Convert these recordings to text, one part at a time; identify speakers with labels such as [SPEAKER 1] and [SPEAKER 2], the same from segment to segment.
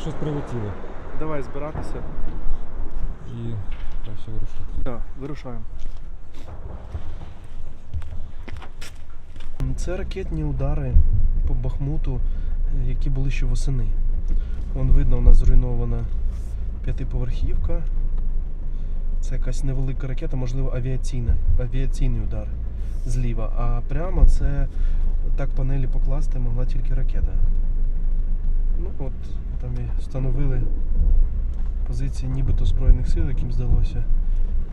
[SPEAKER 1] Щось прилетіло.
[SPEAKER 2] Давай збиратися.
[SPEAKER 1] І краще вирушати.
[SPEAKER 2] Так, вирушаємо. Це ракетні удари по Бахмуту, які були ще восени. Вон видно, у нас зруйнована п'ятиповерхівка. Це якась невелика ракета, можливо, авіаційна, авіаційний удар зліва. А прямо це так панелі покласти могла тільки ракета. Ну от, там і встановили позиції нібито Збройних сил, яким здалося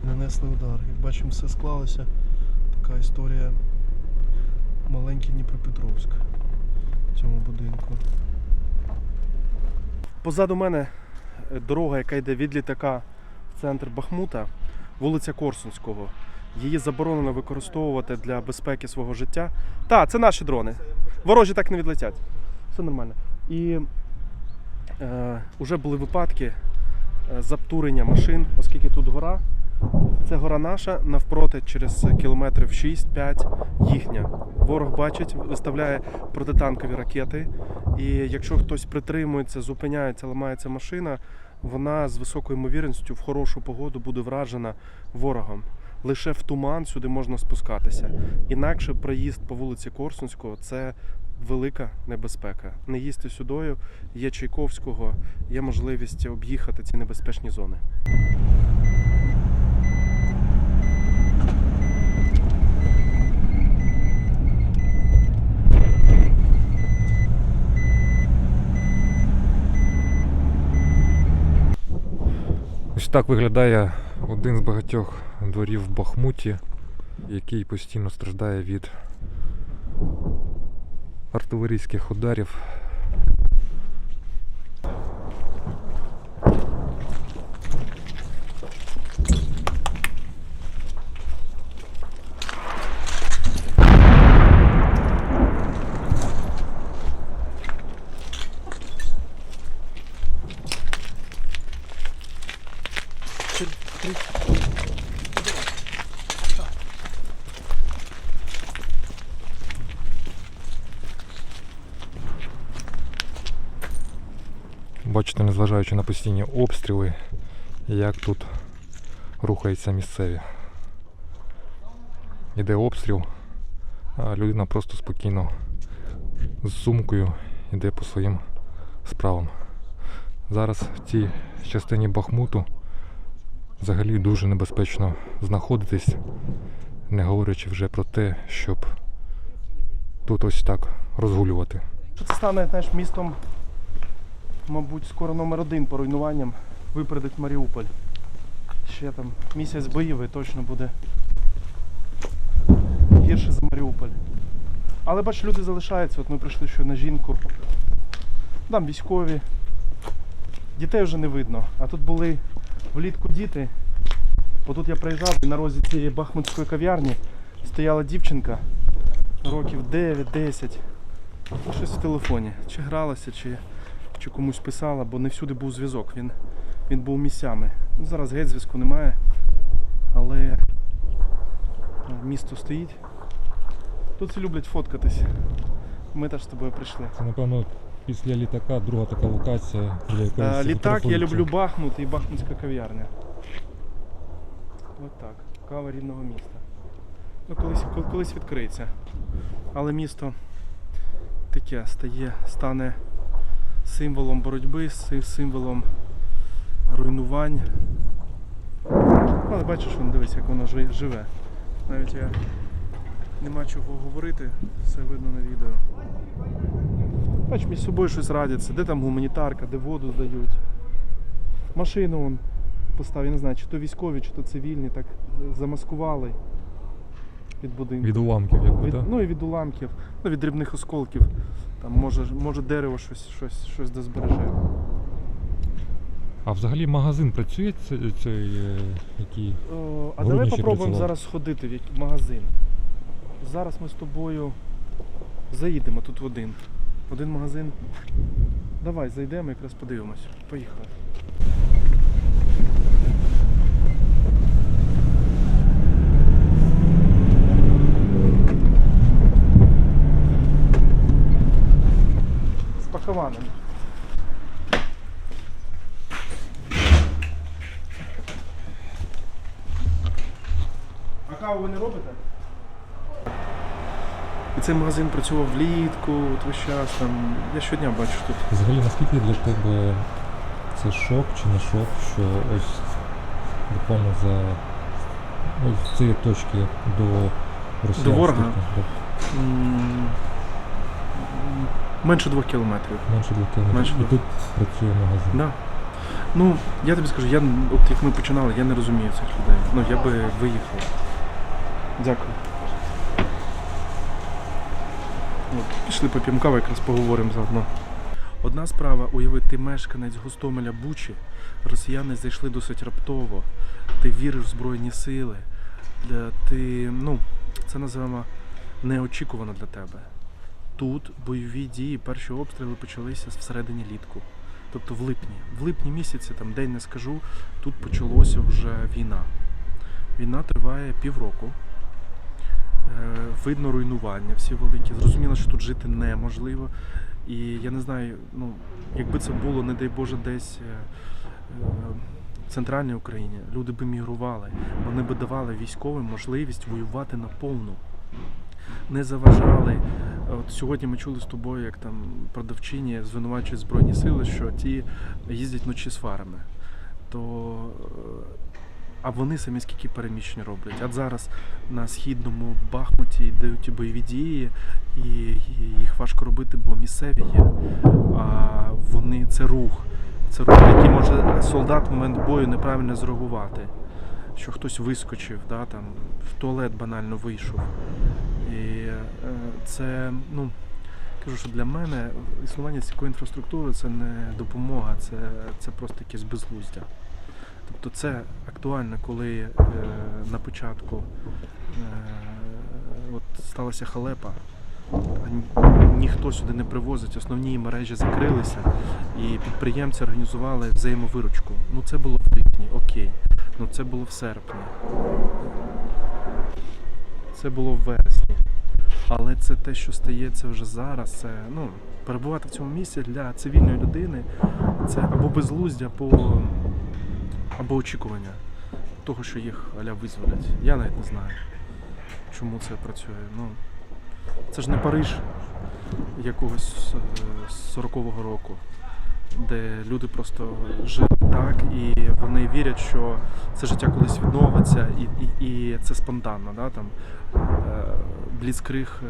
[SPEAKER 2] нанесли удар. Як бачимо, все склалося. Така історія маленький Дніпропетровськ в цьому будинку. Позаду мене е, дорога, яка йде від літака в центр Бахмута, вулиця Корсунського. Її заборонено використовувати для безпеки свого життя. Так, це наші дрони. Ворожі так не відлетять. Все нормально. І е, вже були випадки е, заптурення машин, оскільки тут гора. Це гора наша, навпроти через кілометрів 6-5 їхня. Ворог бачить, виставляє протитанкові ракети. І якщо хтось притримується, зупиняється, ламається машина, вона з високою ймовірністю в хорошу погоду буде вражена ворогом. Лише в туман сюди можна спускатися. Інакше проїзд по вулиці Корсунського це велика небезпека. Не їсти сюдою, є Чайковського, є можливість об'їхати ці небезпечні зони.
[SPEAKER 1] Ось так виглядає один з багатьох дворів в Бахмуті, який постійно страждає від артилерійських ударів. Бачите, незважаючи на постійні обстріли, як тут рухаються місцеві. Іде обстріл, а людина просто спокійно з сумкою йде по своїм справам. Зараз в цій частині Бахмуту взагалі дуже небезпечно знаходитись, не говорячи вже про те, щоб тут ось так розгулювати.
[SPEAKER 2] Що це стане знаєш, містом, мабуть, скоро номер один по руйнуванням випередить Маріуполь. Ще там місяць боїв і точно буде гірше за Маріуполь. Але бач, люди залишаються. От ми прийшли ще на жінку. Там військові. Дітей вже не видно. А тут були влітку діти. Бо тут я приїжджав і на розі цієї бахмутської кав'ярні стояла дівчинка років 9-10. Ну, Щось в телефоні. Чи гралася, чи, чи комусь писала, бо не всюди був зв'язок. Він, він був місцями. Ну, зараз геть зв'язку немає. Але е, місто стоїть. Тут всі люблять фоткатись. Ми теж з тобою прийшли.
[SPEAKER 1] Це, напевно, після літака друга така локація, для
[SPEAKER 2] Е, Літак, я люблю Бахмут і Бахмутська кав'ярня. От так. Кава рідного міста. Ну, колись, колись відкриється. Але місто таке стає, стане символом боротьби, символом руйнувань. Ну, Але бачиш, вон, дивись, як воно живе. Навіть я нема чого говорити, все видно на відео. Бач, між собою щось радяться, де там гуманітарка, де воду здають. Машину вон постав, я не знаю, чи то військові, чи то цивільні, так замаскували від будинку.
[SPEAKER 1] Від уламків, якби,
[SPEAKER 2] Від,
[SPEAKER 1] так?
[SPEAKER 2] ну і від уламків, ну від дрібних осколків. Там може, може дерево щось, щось, щось дозбереже.
[SPEAKER 1] А взагалі магазин працює цей, цей е, який
[SPEAKER 2] О, а давай попробуємо зараз сходити в магазин. Зараз ми з тобою заїдемо тут в один. Один магазин. Давай зайдемо, якраз подивимось. Поїхали. З пакованим. Каву ви не робите? І цей магазин працював влітку, от весь час там. Я щодня бачу тут.
[SPEAKER 1] Взагалі, наскільки для тебе це шок чи не шок, що ось буквально за ось з цієї точки до росіянських
[SPEAKER 2] ворога? М, Менше двох кілометрів.
[SPEAKER 1] менше двох кілометрів.
[SPEAKER 2] Менше
[SPEAKER 1] І
[SPEAKER 2] двох.
[SPEAKER 1] тут працює магазин.
[SPEAKER 2] Да. Ну, я тобі скажу, я, от як ми починали, я не розумію цих людей. Ну, я би виїхав. Дякую. От, пішли поп'ємо каву, якраз поговоримо заодно. Одна справа, уяви, ти мешканець Гостомеля Бучі, росіяни зайшли досить раптово, ти віриш в Збройні сили, ти, ну, це називаємо неочікувано для тебе. Тут бойові дії, перші обстріли почалися всередині літку. Тобто в липні. В липні місяці, там день не скажу, тут почалося вже війна. Війна триває півроку. Видно руйнування всі великі. Зрозуміло, що тут жити неможливо. І я не знаю, ну, якби це було, не дай Боже, десь е, е, в центральній Україні, люди би мігрували, вони би давали військовим можливість воювати наповну. Не заважали. От сьогодні ми чули з тобою, як там продавчині звинувачують Збройні сили, що ті їздять вночі з фарами. То е, а вони самі скільки переміщень роблять. От зараз на східному Бахмуті йдуть бойові дії, і їх важко робити, бо місцеві є. А вони це рух. Це рух, який може солдат в момент бою неправильно зреагувати. Що хтось вискочив, да, там, в туалет банально вийшов. І е, це, ну, кажу, що для мене існування такої інфраструктури це не допомога, це, це просто якесь безглуздя. Тобто це актуально, коли е, на початку е, от сталася халепа, ніхто сюди не привозить, основні мережі закрилися, і підприємці організували взаємовиручку. Ну це було в липні, окей. Ну це було в серпні. Це було в вересні. Але це те, що стається вже зараз, це ну, перебувати в цьому місці для цивільної людини це або безглуздя, або, або очікування того, що їх аля визволять. Я навіть не знаю, чому це працює. Ну, це ж не Париж якогось е, 40-го року, де люди просто жили так, і вони вірять, що це життя колись відновиться, і, і, і це спонтанно. Да, там, е, бліцкриг е,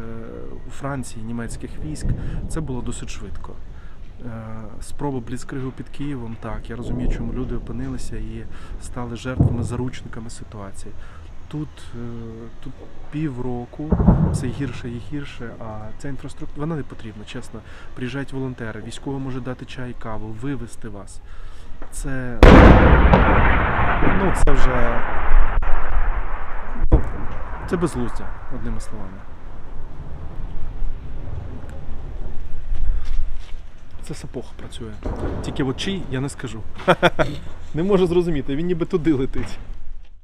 [SPEAKER 2] у Франції німецьких військ це було досить швидко. Е, Спроба бліцкригу під Києвом, так, я розумію, чому люди опинилися і стали жертвами, заручниками ситуації. Тут, е, тут півроку все гірше і гірше, а ця інфраструктура вона не потрібна, чесно. Приїжджають волонтери, військово може дати чай, каву, вивезти вас. Це, ну, це вже ну, це безглуздя, одними словами. Це сапог працює. Тільки от чий я не скажу. не можу зрозуміти, він ніби туди летить.